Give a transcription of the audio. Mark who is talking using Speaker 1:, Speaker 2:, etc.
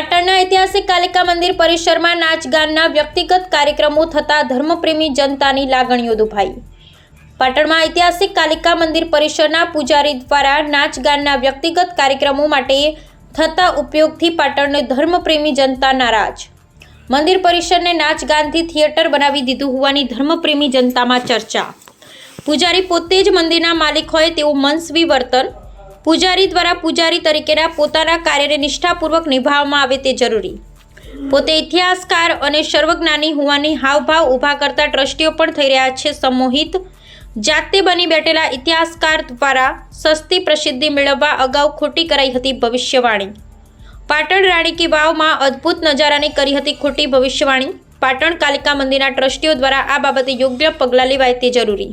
Speaker 1: ઐતિહાસિક કાલિકા મંદિર પરિસરમાં નાચગાનના વ્યક્તિગત કાર્યક્રમો થતા ધર્મપ્રેમી જનતાની લાગણીઓ દુભાઈ. પાટણમાં ઐતિહાસિક કાલિકા મંદિર પરિસરના પૂજારી દ્વારા નાચગાનના વ્યક્તિગત કાર્યક્રમો માટે થતા ઉપયોગથી પાટણને ધર્મપ્રેમી જનતા નારાજ. મંદિર પરિસરને નાચગાનથી થિયેટર બનાવી દીધું હોવાની ધર્મપ્રેમી જનતામાં ચર્ચા. પૂજારી પોતે જ મંદિરના માલિક હોય તેવું મનસ્વી વર્તન પૂજારી દ્વારા પૂજારી તરીકેના પોતાના કાર્યને નિષ્ઠાપૂર્વક નિભાવવામાં આવે તે જરૂરી. પોતે ઇતિહાસકાર અને સર્વજ્ઞાની હોવાની હાવભાવ ઊભા કરતા ટ્રસ્ટીઓ પણ થઈ રહ્યા છે સમોહિત. જાતે બની બેઠેલા ઇતિહાસકાર દ્વારા સસ્તી પ્રસિદ્ધિ મેળવવા અગાઉ ખોટી કરાઈ હતી ભવિષ્યવાણી. પાટણ રાણી કી વાવમાં અદ્ભુત નજારાની કરી હતી ખોટી ભવિષ્યવાણી. પાટણ કાલિકા મંદિરના ટ્રસ્ટીઓ દ્વારા આ બાબતે યોગ્ય પગલાં લેવાય તે જરૂરી.